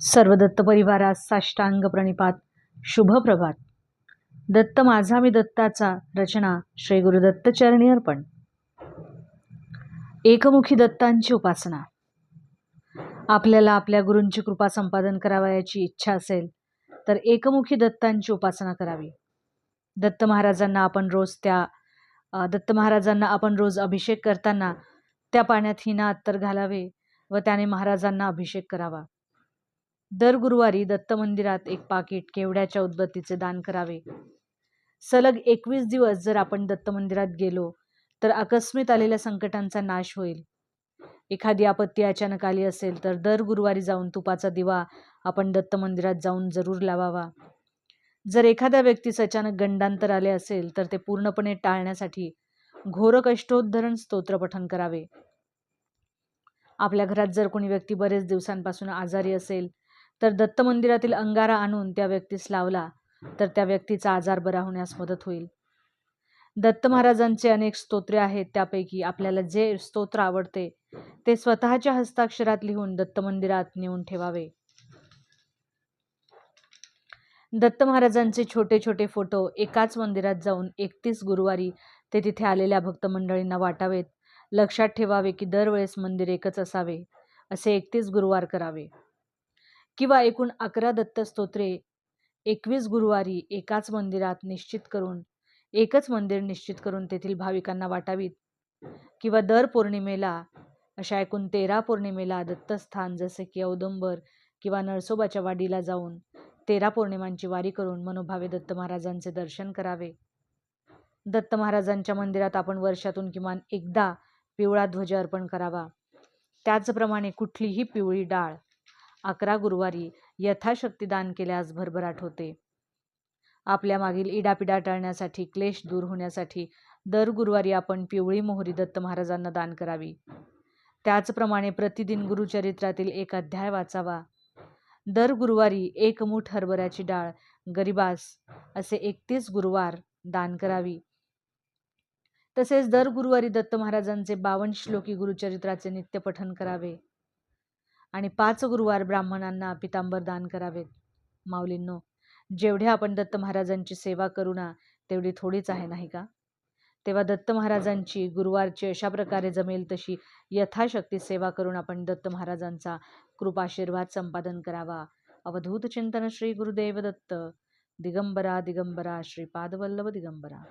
सर्व दत्त परिवारास साष्टांग प्रणिपात. शुभ प्रभात. दत्त माझा मी दत्ताचा. रचना श्री गुरु दत्तचरणी अर्पण. एकमुखी दत्तांची उपासना. आपल्याला आपल्या गुरूंची कृपा संपादन करावयाची इच्छा असेल तर एकमुखी दत्तांची उपासना करावी. दत्त महाराजांना आपण रोज त्या दत्त महाराजांना आपण रोज अभिषेक करताना त्या पाण्यात हिना अत्तर घालावे व त्याने महाराजांना अभिषेक करावा. दर गुरुवारी दत्त मंदिरात एक पाकिट केवड्याच्या उदबत्तीचे दान करावे. सलग एकवीस दिवस जर आपण दत्त मंदिरात गेलो तर आकस्मित आलेल्या संकटांचा नाश होईल. एखादी आपत्ती अचानक आली असेल तर दर गुरुवारी जाऊन तुपाचा दिवा आपण दत्त मंदिरात जाऊन जरूर लावावा. जर एखाद्या व्यक्तीस अचानक गंडांतर आले असेल तर ते पूर्णपणे टाळण्यासाठी घोर कष्टोद्धरण स्तोत्र पठण करावे. आपल्या घरात जर कोणी व्यक्ती बरेच दिवसांपासून आजारी असेल तर दत्त मंदिरातील अंगारा आणून त्या व्यक्तीस लावला तर त्या व्यक्तीचा आजार बरा होण्यास मदत होईल. दत्त महाराजांचे अनेक स्तोत्रे आहेत त्यापैकी आपल्याला जे स्तोत्र आवडते ते स्वतःच्या हस्ताक्षरात लिहून दत्त मंदिरात नेऊन ठेवावे. दत्त महाराजांचे छोटे छोटे फोटो एकाच मंदिरात जाऊन एकतीस गुरुवारी ते तिथे आलेल्या भक्त मंडळींना वाटावेत लक्षात ठेवावे की दरवेळेस मंदिर एकच असावे असे एकतीस गुरुवार करावे. किंवा एकूण अकरा दत्त स्तोत्रे एकवीस गुरुवारी एकाच मंदिरात निश्चित करून एकच मंदिर निश्चित करून तेथील भाविकांना वाटावीत. किंवा दर पौर्णिमेला अशा एकूण तेरा पौर्णिमेला दत्तस्थान जसे की औदंबर किंवा नरसोबाच्या वाडीला जाऊन तेरा पौर्णिमांची वारी करून मनोभावे दत्त महाराजांचे दर्शन करावे. दत्त महाराजांच्या मंदिरात आपण वर्षातून किमान एकदा पिवळा ध्वज अर्पण करावा. त्याचप्रमाणे कुठलीही पिवळी डाळ अकरा गुरुवारी यथाशक्ती दान केल्यास भरभराट होते. आपल्या मागील इडापिडा टाळण्यासाठी क्लेश दूर होण्यासाठी दर गुरुवारी आपण पिवळी मोहरी दत्त महाराजांना दान करावी. त्याचप्रमाणे प्रतिदिन गुरुचरित्रातील एक अध्याय वाचावा. दर गुरुवारी एक मूठ हरभऱ्याची डाळ गरिबास असे एकतीस गुरुवार दान करावी. तसेच दर गुरुवारी दत्त महाराजांचे बावन्न श्लोकी गुरुचरित्राचे नित्य पठन करावे. आणि पाच गुरुवार ब्राह्मणांना पितांबर दान करावेत माऊलींनो जेवढे आपण दत्त महाराजांची सेवा करू ना तेवढी थोडीच आहे नाही का? तेव्हा दत्त महाराजांची गुरुवारची अशा प्रकारे जमेल तशी यथाशक्ती सेवा करून आपण दत्त महाराजांचा कृपाशीर्वाद संपादन करावा. अवधूत चिंतन श्री गुरुदेव दत्त. दिगंबरा दिगंबरा श्रीपादवल्लभ दिगंबरा.